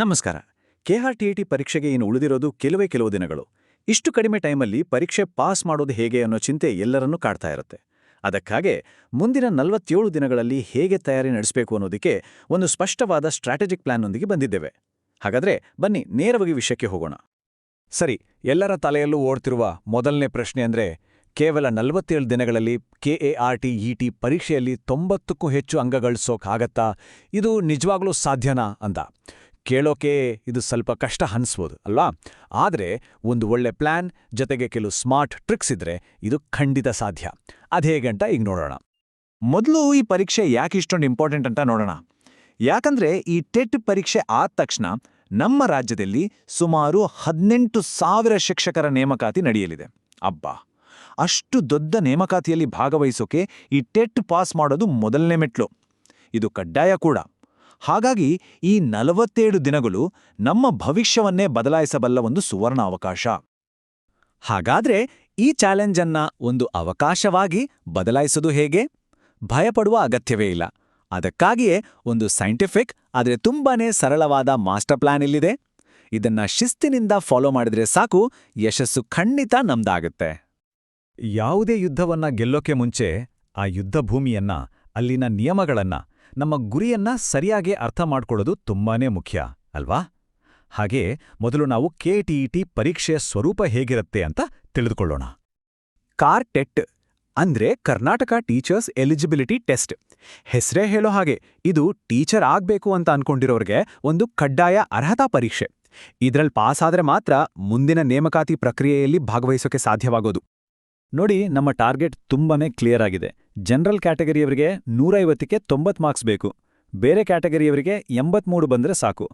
ನಮಸ್ಕಾರ. ಕೆಆರ್ಟಿಇಟಿ ಪರೀಕ್ಷೆಗೆ ಇನ್ನು ಉಳಿದಿರೋದು ಕೆಲವೇ ಕೆಲವು ದಿನಗಳು. ಇಷ್ಟು ಕಡಿಮೆ ಟೈಮಲ್ಲಿ ಪರೀಕ್ಷೆ ಪಾಸ್ ಮಾಡೋದು ಹೇಗೆ ಅನ್ನೋ ಚಿಂತೆ ಎಲ್ಲರನ್ನೂ ಕಾಡ್ತಾ ಇರುತ್ತೆ. ಅದಕ್ಕಾಗೆ ಮುಂದಿನ ನಲವತ್ತೇಳು ದಿನಗಳಲ್ಲಿ ಹೇಗೆ ತಯಾರಿ ನಡೆಸಬೇಕು ಅನ್ನೋದಕ್ಕೆ ಒಂದು ಸ್ಪಷ್ಟವಾದ ಸ್ಟ್ರಾಟಜಿಕ್ ಪ್ಲಾನ್ನೊಂದಿಗೆ ಬಂದಿದ್ದೇವೆ. ಹಾಗಾದ್ರೆ ಬನ್ನಿ ನೇರವಾಗಿ ವಿಷಯಕ್ಕೆ ಹೋಗೋಣ. ಸರಿ, ಎಲ್ಲರ ತಲೆಯಲ್ಲೂ ಓಡ್ತಿರುವ ಮೊದಲನೇ ಪ್ರಶ್ನೆ ಅಂದ್ರೆ ಕೇವಲ ನಲವತ್ತೇಳು ದಿನಗಳಲ್ಲಿ ಕೆಎಆರ್ಟಿ ಇಟಿ ಪರೀಕ್ಷೆಯಲ್ಲಿ ತೊಂಬತ್ತಕ್ಕೂ ಹೆಚ್ಚು ಅಂಕ ಗಳಿಸೋಕ್ಕಾಗತ್ತಾ ಇದು ನಿಜವಾಗ್ಲೂ ಸಾಧ್ಯನಾ ಅಂತ. ಕೇಳೋಕೆ ಇದು ಸ್ವಲ್ಪ ಕಷ್ಟ ಅನ್ಸ್ಬೋದು, ಅಲ್ವಾ? ಆದರೆ ಒಂದು ಒಳ್ಳೆ ಪ್ಲಾನ್, ಜೊತೆಗೆ ಕೆಲವು ಸ್ಮಾರ್ಟ್ ಟ್ರಿಕ್ಸ್ ಇದ್ರೆ ಇದು ಖಂಡಿತ ಸಾಧ್ಯ. ಅದೇಗಂಟ ಈಗ ನೋಡೋಣ. ಮೊದಲು ಈ ಪರೀಕ್ಷೆ ಯಾಕೆ ಇಷ್ಟೊಂದು ಇಂಪಾರ್ಟೆಂಟ್ ಅಂತ ನೋಡೋಣ. ಯಾಕಂದ್ರೆ ಈ ಟೆಟ್ ಪರೀಕ್ಷೆ ಆದ ತಕ್ಷಣ ನಮ್ಮ ರಾಜ್ಯದಲ್ಲಿ ಸುಮಾರು ಹದಿನೆಂಟು ಸಾವಿರ ಶಿಕ್ಷಕರ ನೇಮಕಾತಿ ನಡೆಯಲಿದೆ. ಅಬ್ಬಾ! ಅಷ್ಟು ದೊಡ್ಡ ನೇಮಕಾತಿಯಲ್ಲಿ ಭಾಗವಹಿಸೋಕೆ ಈ ಟೆಟ್ ಪಾಸ್ ಮಾಡೋದು ಮೊದಲನೇ ಮೆಟ್ಲು. ಇದು ಕಡ್ಡಾಯ ಕೂಡ. ಹಾಗಾಗಿ ಈ ನಲವತ್ತೇಳು ದಿನಗಳು ನಮ್ಮ ಭವಿಷ್ಯವನ್ನೇ ಬದಲಾಯಿಸಬಲ್ಲ ಒಂದು ಸುವರ್ಣ ಅವಕಾಶ. ಹಾಗಾದ್ರೆ ಈ ಚಾಲೆಂಜ್ ಅನ್ನ ಒಂದು ಅವಕಾಶವಾಗಿ ಬದಲಾಯಿಸೋದು ಹೇಗೆ? ಭಯಪಡುವ ಅಗತ್ಯವೇ ಇಲ್ಲ. ಅದಕ್ಕಾಗಿಯೇ ಒಂದು ಸೈಂಟಿಫಿಕ್, ಆದರೆ ತುಂಬಾನೇ ಸರಳವಾದ ಮಾಸ್ಟರ್ ಪ್ಲಾನ್ ಇಲ್ಲಿದೆ. ಇದನ್ನ ಶಿಸ್ತಿನಿಂದ ಫಾಲೋ ಮಾಡಿದ್ರೆ ಸಾಕು, ಯಶಸ್ಸು ಖಂಡಿತ ನಮ್ದಾಗುತ್ತೆ. ಯಾವುದೇ ಯುದ್ಧವನ್ನ ಗೆಲ್ಲೋಕೆ ಮುಂಚೆ ಆ ಯುದ್ಧ ಭೂಮಿಯನ್ನ ಅಲ್ಲಿನ ನಿಯಮಗಳನ್ನ ನಮ್ಮ ಗುರಿಯನ್ನ ಸರಿಯಾಗಿ ಅರ್ಥ ಮಾಡ್ಕೊಳ್ಳೋದು ತುಂಬಾನೇ ಮುಖ್ಯ, ಅಲ್ವಾ? ಹಾಗೆ ಮೊದಲು ನಾವು ಕೆಟಿಇಟಿ ಪರೀಕ್ಷೆಯ ಸ್ವರೂಪ ಹೇಗಿರುತ್ತೆ ಅಂತ ತಿಳಿದುಕೊಳ್ಳೋಣ. ಕಾರ್ ಟೆಟ್ ಅಂದ್ರೆ ಕರ್ನಾಟಕ ಟೀಚರ್ಸ್ ಎಲಿಜಿಬಿಲಿಟಿ ಟೆಸ್ಟ್. ಹೆಸರೇ ಹೇಳೋ ಹಾಗೆ, ಇದು ಟೀಚರ್ ಆಗ್ಬೇಕು ಅಂತ ಅನ್ಕೊಂಡಿರೋರ್ಗೆ ಒಂದು ಕಡ್ಡಾಯ ಅರ್ಹತಾ ಪರೀಕ್ಷೆ. ಇದ್ರಲ್ಲಿ ಪಾಸ್ ಆದ್ರೆ ಮಾತ್ರ ಮುಂದಿನ ನೇಮಕಾತಿ ಪ್ರಕ್ರಿಯೆಯಲ್ಲಿ ಭಾಗವಹಿಸೋಕೆ ಸಾಧ್ಯವಾಗೋದು. ನೋಡಿ, ನಮ್ಮ ಟಾರ್ಗೆಟ್ ತುಂಬಾನೇ ಕ್ಲಿಯರ್ ಆಗಿದೆ. ಜನರಲ್ ಕ್ಯಾಟಗರಿಯವರಿಗೆ ನೂರೈವತ್ತಕ್ಕೆ ತೊಂಬತ್ತು ಮಾರ್ಕ್ಸ್ ಬೇಕು. ಬೇರೆ ಕ್ಯಾಟಗರಿಯವರಿಗೆ ಎಂಬತ್ಮೂರು ಬಂದ್ರೆ ಸಾಕು.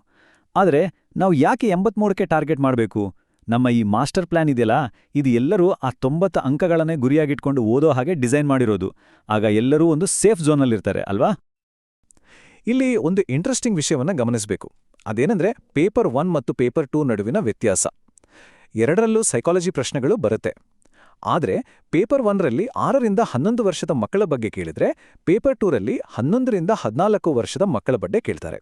ಆದರೆ, ನಾವು ಯಾಕೆ ಎಂಬತ್ಮೂರಕ್ಕೆ ಟಾರ್ಗೆಟ್ ಮಾಡಬೇಕು? ನಮ್ಮ ಈ ಮಾಸ್ಟರ್ ಪ್ಲಾನ್ ಇದೆಯಲ್ಲ, ಇದು ಎಲ್ಲರೂ ಆ ತೊಂಬತ್ತು ಅಂಕಗಳನ್ನೇ ಗುರಿಯಾಗಿಟ್ಕೊಂಡು ಓದೋ ಹಾಗೆ ಡಿಸೈನ್ ಮಾಡಿರೋದು. ಆಗ ಎಲ್ಲರೂ ಒಂದು ಸೇಫ್ ಝೋನಲ್ಲಿರ್ತಾರೆ ಅಲ್ವಾ? ಇಲ್ಲಿ ಒಂದು ಇಂಟ್ರೆಸ್ಟಿಂಗ್ ವಿಷಯವನ್ನು ಗಮನಿಸಬೇಕು. ಅದೇನೆಂದರೆ, ಪೇಪರ್ ಒನ್ ಮತ್ತು ಪೇಪರ್ ಟೂ ನಡುವಿನ ವ್ಯತ್ಯಾಸ. ಎರಡರಲ್ಲೂ ಸೈಕಾಲಜಿ ಪ್ರಶ್ನೆಗಳು ಬರುತ್ತೆ. ಆದರೆ ಪೇಪರ್ ಒನ್ರಲ್ಲಿ ಆರರಿಂದ ಹನ್ನೊಂದು ವರ್ಷದ ಮಕ್ಕಳ ಬಗ್ಗೆ ಕೇಳಿದ್ರೆ ಪೇಪರ್ ಟೂರಲ್ಲಿ ಹನ್ನೊಂದರಿಂದ ಹದಿನಾಲ್ಕು ವರ್ಷದ ಮಕ್ಕಳ ಬಗ್ಗೆ ಕೇಳ್ತಾರೆ.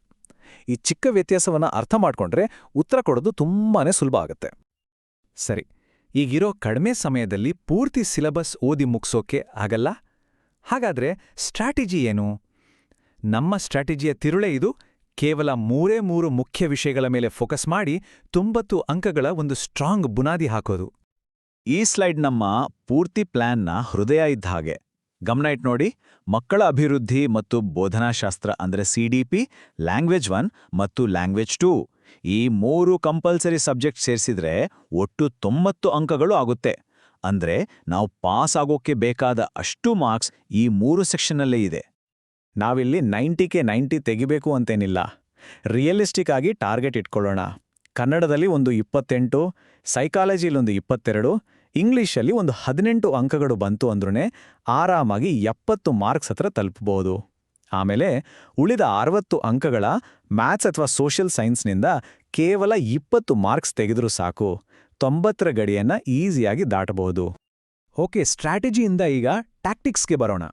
ಈ ಚಿಕ್ಕ ವ್ಯತ್ಯಾಸವನ್ನ ಅರ್ಥ ಮಾಡಿಕೊಂಡ್ರೆ ಉತ್ತರ ಕೊಡೋದು ತುಂಬಾನೇ ಸುಲಭ ಆಗುತ್ತೆ. ಸರಿ, ಈಗಿರೋ ಕಡಿಮೆ ಸಮಯದಲ್ಲಿ ಪೂರ್ತಿ ಸಿಲೆಬಸ್ ಓದಿ ಮುಗಿಸೋಕೆ ಆಗಲ್ಲ? ಹಾಗಾದ್ರೆ ಸ್ಟ್ರಾಟಜಿ ಏನು? ನಮ್ಮ ಸ್ಟ್ರಾಟಜಿಯ ತಿರುಳೆ ಇದು. ಕೇವಲ ಮೂರೇ ಮೂರು ಮುಖ್ಯ ವಿಷಯಗಳ ಮೇಲೆ ಫೋಕಸ್ ಮಾಡಿ ತೊಂಬತ್ತು ಅಂಕಗಳ ಒಂದು ಸ್ಟ್ರಾಂಗ್ ಬುನಾದಿ ಹಾಕೋದು. ಈ ಸ್ಲೈಡ್ ನಮ್ಮ ಪೂರ್ತಿ ಪ್ಲಾನ್ನ ಹೃದಯ ಇದ್ದ ಹಾಗೆ. ಗಮನ ಇಟ್ ನೋಡಿ, ಮಕ್ಕಳ ಅಭಿವೃದ್ಧಿ ಮತ್ತು ಬೋಧನಾಶಾಸ್ತ್ರ ಅಂದ್ರೆ ಸಿಡಿಪಿ ಲ್ಯಾಂಗ್ವೇಜ್ ಒನ್ ಮತ್ತು ಲ್ಯಾಂಗ್ವೇಜ್ ಟೂ ಈ ಮೂರು ಕಂಪಲ್ಸರಿ ಸಬ್ಜೆಕ್ಟ್ ಸೇರಿಸಿದ್ರೆ ಒಟ್ಟು ತೊಂಬತ್ತು ಅಂಕಗಳು ಆಗುತ್ತೆ. ಅಂದ್ರೆ ನಾವು ಪಾಸ್ ಆಗೋಕೆ ಬೇಕಾದ ಅಷ್ಟು ಮಾರ್ಕ್ಸ್ ಈ ಮೂರು ಸೆಕ್ಷನ್ನಲ್ಲೇ ಇದೆ. ನಾವಿಲ್ಲಿ ನೈಂಟಿಗೆ ನೈಂಟಿ ತೆಗಿಬೇಕು ಅಂತೇನಿಲ್ಲ. ರಿಯಲಿಸ್ಟಿಕ್ ಆಗಿ ಟಾರ್ಗೆಟ್ ಇಟ್ಕೊಳ್ಳೋಣ. ಕನ್ನಡದಲ್ಲಿ ಒಂದು ಇಪ್ಪತ್ತೆಂಟು ಸೈಕಾಲಜಿಲೊಂದು ಇಪ್ಪತ್ತೆರಡು ಇಂಗ್ಲಿಷಲ್ಲಿ ಒಂದು ಹದಿನೆಂಟು ಅಂಕಗಳು ಬಂತು ಅಂದ್ರೂ ಆರಾಮಾಗಿ ಎಪ್ಪತ್ತು ಮಾರ್ಕ್ಸ್ ಹತ್ರ ತಲುಪಬಹುದು ಆಮೇಲೆ ಉಳಿದ ಅರವತ್ತು ಅಂಕಗಳ ಮ್ಯಾಥ್ಸ್ ಅಥವಾ ಸೋಷಿಯಲ್ ಸೈನ್ಸ್ನಿಂದ ಕೇವಲ ಇಪ್ಪತ್ತು ಮಾರ್ಕ್ಸ್ ತೆಗೆದರೂ ಸಾಕು. ತೊಂಬತ್ತರ ಗಡಿಯನ್ನ ಈಸಿಯಾಗಿ ದಾಟಬಹುದು ಓಕೆ, ಸ್ಟ್ರಾಟಜಿಯಿಂದ ಈಗ ಟ್ಯಾಕ್ಟಿಕ್ಸ್ಗೆ ಬರೋಣ.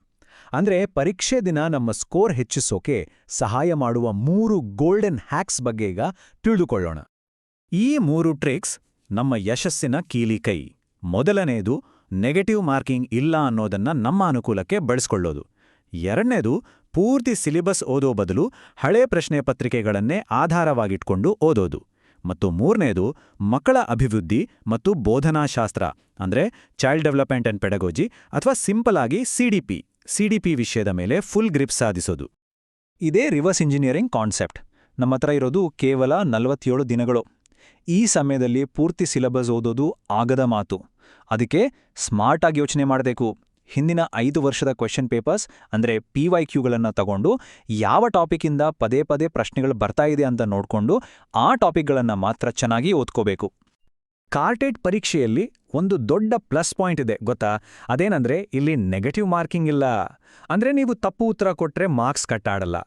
ಅಂದ್ರೆ ಪರೀಕ್ಷೆ ದಿನ ನಮ್ಮ ಸ್ಕೋರ್ ಹೆಚ್ಚಿಸೋಕೆ ಸಹಾಯ ಮಾಡುವ ಮೂರು ಗೋಲ್ಡನ್ ಹ್ಯಾಕ್ಸ್ ಬಗ್ಗೆ ಈಗ ತಿಳಿದುಕೊಳ್ಳೋಣ. ಈ ಮೂರು ಟ್ರಿಕ್ಸ್ ನಮ್ಮ ಯಶಸ್ಸಿನ ಕೀಲಿಕೈ. ಮೊದಲನೆಯದು ನೆಗೆಟಿವ್ ಮಾರ್ಕಿಂಗ್ ಇಲ್ಲ ಅನ್ನೋದನ್ನ ನಮ್ಮ ಅನುಕೂಲಕ್ಕೆ ಬಳಸ್ಕೊಳ್ಳೋದು. ಎರಡನೇದು ಪೂರ್ತಿ ಸಿಲಿಬಸ್ ಓದೋ ಬದಲು ಹಳೆ ಪ್ರಶ್ನೆ ಪತ್ರಿಕೆಗಳನ್ನೇ ಆಧಾರವಾಗಿಟ್ಕೊಂಡು ಓದೋದು. ಮತ್ತು ಮೂರನೇದು ಮಕ್ಕಳ ಅಭಿವೃದ್ಧಿ ಮತ್ತು ಬೋಧನಾಶಾಸ್ತ್ರ, ಅಂದ್ರೆ ಚೈಲ್ಡ್ ಡೆವಲಪ್ಮೆಂಟ್ ಅಂಡ್ ಪೆಡಗೋಜಿ ಅಥವಾ ಸಿಂಪಲ್ ಆಗಿ ಸಿಡಿಪಿ ಸಿಡಿಪಿ ವಿಷಯದ ಮೇಲೆ ಫುಲ್ ಗ್ರಿಪ್ ಸಾಧಿಸೋದು. ಇದೇ ರಿವರ್ಸ್ ಇಂಜಿನಿಯರಿಂಗ್ ಕಾನ್ಸೆಪ್ಟ್ ನಮ್ಮ ಹತ್ರ ಇರೋದು ಕೇವಲ ನಲವತ್ತೇಳು ದಿನಗಳು. ಈ ಸಮಯದಲ್ಲಿ ಪೂರ್ತಿ ಸಿಲಬಸ್ ಓದೋದು ಆಗದ ಮಾತು. ಅದಕ್ಕೆ ಸ್ಮಾರ್ಟಾಗಿ ಯೋಚನೆ ಮಾಡಬೇಕು. ಹಿಂದಿನ ಐದು ವರ್ಷದ ಕ್ವೆಶನ್ ಪೇಪರ್ಸ್, ಅಂದ್ರೆ ಪಿ ವೈ ಕ್ಯೂಗಳನ್ನು ತಗೊಂಡು ಯಾವ ಟಾಪಿಕ್ಕಿಂದ ಪದೇ ಪದೇ ಪ್ರಶ್ನೆಗಳು ಬರ್ತಾ ಇದೆ ಅಂತ ನೋಡ್ಕೊಂಡು ಆ ಟಾಪಿಕ್ಗಳನ್ನು ಮಾತ್ರ ಚೆನ್ನಾಗಿ ಓದ್ಕೋಬೇಕು. ಕಾರ್ಟೆಟ್ ಪರೀಕ್ಷೆಯಲ್ಲಿ ಒಂದು ದೊಡ್ಡ ಪ್ಲಸ್ ಪಾಯಿಂಟ್ ಇದೆ, ಗೊತ್ತಾ? ಅದೇನಂದ್ರೆ ಇಲ್ಲಿ ನೆಗೆಟಿವ್ ಮಾರ್ಕಿಂಗ್ ಇಲ್ಲ. ಅಂದ್ರೆ ನೀವು ತಪ್ಪು ಉತ್ತರ ಕೊಟ್ಟರೆ ಮಾರ್ಕ್ಸ್ ಕಟ್ಟಾಡಲ್ಲ.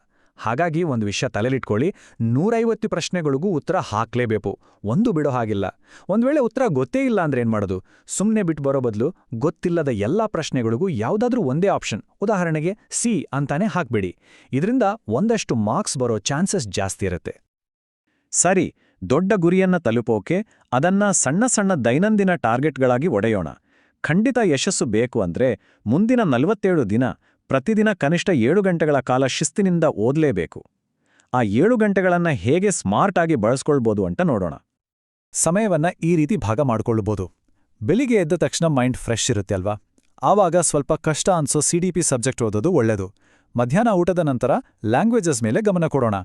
ಹಾಗಾಗಿ ಒಂದು ವಿಷಯ ತಲೆಲಿಟ್ಕೊಳ್ಳಿ. ನೂರೈವತ್ತು ಪ್ರಶ್ನೆಗಳಿಗೂ ಉತ್ತರ ಹಾಕ್ಲೇಬೇಕು. ಒಂದು ಬಿಡೋ ಹಾಗಿಲ್ಲ. ಒಂದ್ ವೇಳೆ ಉತ್ತರ ಗೊತ್ತೇ ಇಲ್ಲ ಅಂದ್ರೆ ಏನು ಮಾಡೋದು? ಸುಮ್ಮನೆ ಬಿಟ್ಟು ಬರೋ ಬದಲು ಗೊತ್ತಿಲ್ಲದ ಎಲ್ಲಾ ಪ್ರಶ್ನೆಗಳಿಗೂ ಯಾವುದಾದ್ರೂ ಒಂದೇ ಆಪ್ಷನ್. ಉದಾಹರಣೆಗೆ ಸಿ ಅಂತಾನೆ ಹಾಕ್ಬಿಡಿ. ಇದರಿಂದ ಒಂದಷ್ಟು ಮಾರ್ಕ್ಸ್ ಬರೋ ಚಾನ್ಸಸ್ ಜಾಸ್ತಿ ಇರುತ್ತೆ. ಸರಿ, ದೊಡ್ಡ ಗುರಿಯನ್ನ ತಲುಪೋಕೆ ಅದನ್ನ ಸಣ್ಣ ಸಣ್ಣ ದೈನಂದಿನ ಟಾರ್ಗೆಟ್ಗಳಾಗಿ ಒಡೆಯೋಣ. ಖಂಡಿತ ಯಶಸ್ಸು ಬೇಕು ಅಂದ್ರೆ ಮುಂದಿನ ನಲವತ್ತೇಳು ದಿನ ಪ್ರತಿದಿನ ಕನಿಷ್ಠ ಏಳು ಗಂಟೆಗಳ ಕಾಲ ಶಿಸ್ತಿನಿಂದ ಓದಲೇಬೇಕು. ಆ ಏಳು ಗಂಟೆಗಳನ್ನ ಹೇಗೆ ಸ್ಮಾರ್ಟ್ ಆಗಿ ಬಳಸ್ಕೊಳ್ಬೋದು ಅಂತ ನೋಡೋಣ. ಸಮಯವನ್ನ ಈ ರೀತಿ ಭಾಗ ಮಾಡ್ಕೊಳ್ಬೋದು ಬೆಳಿಗ್ಗೆ ಎದ್ದ ತಕ್ಷಣ ಮೈಂಡ್ ಫ್ರೆಶ್ ಇರುತ್ತೆ ಅಲ್ವಾ? ಆವಾಗ ಸ್ವಲ್ಪ ಕಷ್ಟ ಅನ್ಸೋ ಸಿಡಿಪಿ ಸಬ್ಜೆಕ್ಟ್ ಓದೋದು ಒಳ್ಳೆಯದು ಮಧ್ಯಾಹ್ನ ಊಟದ ನಂತರ ಲ್ಯಾಂಗ್ವೇಜಸ್ ಮೇಲೆ ಗಮನ ಕೊಡೋಣ.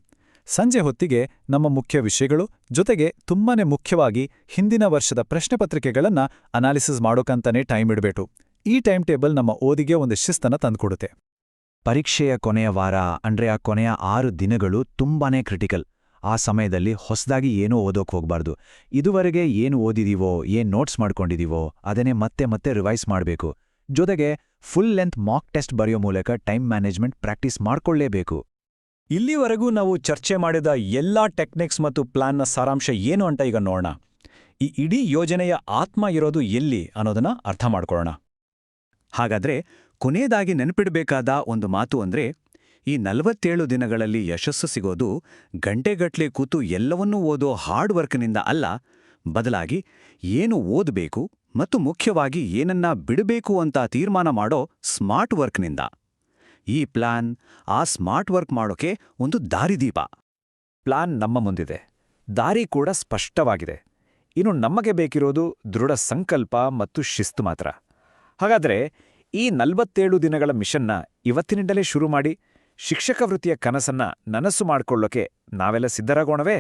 ಸಂಜೆ ಹೊತ್ತಿಗೆ ನಮ್ಮ ಮುಖ್ಯ ವಿಷಯಗಳು, ಜೊತೆಗೆ ತುಂಬಾನೇ ಮುಖ್ಯವಾಗಿ ಹಿಂದಿನ ವರ್ಷದ ಪ್ರಶ್ನೆ ಪತ್ರಿಕೆಗಳನ್ನ ಅನಾಲಿಸಿಸ್ ಮಾಡೋಕಂತಾನೆ ಟೈಮ್ ಇಡಬೇಕು. ಈ ಟೈಮ್ ಟೇಬಲ್ ನಮ್ಮ ಓದಿಗೆ ಒಂದು ಶಿಸ್ತನ್ನು ತಂದುಕೊಡುತ್ತೆ. ಪರೀಕ್ಷೆಯ ಕೊನೆಯ ವಾರ ಅಂದ್ರೆ ಆ ಕೊನೆಯ ಆರು ದಿನಗಳು ತುಂಬಾನೇ ಕ್ರಿಟಿಕಲ್ ಆ ಸಮಯದಲ್ಲಿ ಹೊಸದಾಗಿ ಏನೂ ಓದೋಕೆ ಹೋಗಬಾರ್ದು. ಇದುವರೆಗೆ ಏನು ಓದಿದೀವೋ, ಏನು ನೋಟ್ಸ್ ಮಾಡ್ಕೊಂಡಿದೀವೋ, ಅದನ್ನೇ ಮತ್ತೆ ಮತ್ತೆ ರಿವೈಸ್ ಮಾಡಬೇಕು. ಜೊತೆಗೆ ಫುಲ್ ಲೆಂತ್ ಮಾಕ್ ಟೆಸ್ಟ್ ಬರೆಯೋ ಮೂಲಕ ಟೈಮ್ ಮ್ಯಾನೇಜ್ಮೆಂಟ್ ಪ್ರಾಕ್ಟೀಸ್ ಮಾಡ್ಕೊಳ್ಳೇಬೇಕು. ಇಲ್ಲಿವರೆಗೂ ನಾವು ಚರ್ಚೆ ಮಾಡಿದ ಎಲ್ಲಾ ಟೆಕ್ನಿಕ್ಸ್ ಮತ್ತು ಪ್ಲಾನ್ನ ಸಾರಾಂಶ ಏನು ಅಂತ ಈಗ ನೋಡೋಣ. ಈ ಇಡೀ ಯೋಜನೆಯ ಆತ್ಮ ಇರೋದು ಎಲ್ಲಿ ಅನ್ನೋದನ್ನ ಅರ್ಥ ಮಾಡ್ಕೊಳ್ಳೋಣ. ಹಾಗಾದ್ರೆ ಕೊನೆಯದಾಗಿ ನೆನಪಿಡಬೇಕಾದ ಒಂದು ಮಾತು ಅಂದ್ರೆ, ಈ ನಲವತ್ತೇಳು ದಿನಗಳಲ್ಲಿ ಯಶಸ್ಸು ಸಿಗೋದು ಗಂಟೆಗಟ್ಲೆ ಕೂತು ಎಲ್ಲವನ್ನೂ ಓದೋ ಹಾರ್ಡ್ ವರ್ಕ್ನಿಂದ ಅಲ್ಲ. ಬದಲಾಗಿ ಏನು ಓದಬೇಕು ಮತ್ತು ಮುಖ್ಯವಾಗಿ ಏನನ್ನ ಬಿಡಬೇಕು ಅಂತ ತೀರ್ಮಾನ ಮಾಡೋ ಸ್ಮಾರ್ಟ್ ವರ್ಕ್ನಿಂದ. ಈ ಪ್ಲಾನ್, ಆ ಸ್ಮಾರ್ಟ್ ವರ್ಕ್ ಮಾಡೋಕೆ ಒಂದು ದಾರಿದೀಪ. ಪ್ಲಾನ್ ನಮ್ಮ ಮುಂದಿದೆ. ದಾರಿ ಕೂಡ ಸ್ಪಷ್ಟವಾಗಿದೆ. ಇನ್ನು ನಮಗೆ ಬೇಕಿರೋದು ದೃಢ ಸಂಕಲ್ಪ ಮತ್ತು ಶಿಸ್ತು ಮಾತ್ರ. ಹಾಗಾದ್ರೆ ಈ ನಲ್ವತ್ತೇಳು ದಿನಗಳ ಮಿಷನ್ನ ಇವತ್ತಿನಿಂದಲೇ ಶುರು ಮಾಡಿ ಶಿಕ್ಷಕ ವೃತ್ತಿಯ ಕನಸನ್ನ ನನಸು ಮಾಡ್ಕೊಳ್ಳೋಕೆ ನಾವೆಲ್ಲ ಸಿದ್ಧರಾಗೋಣವೇ?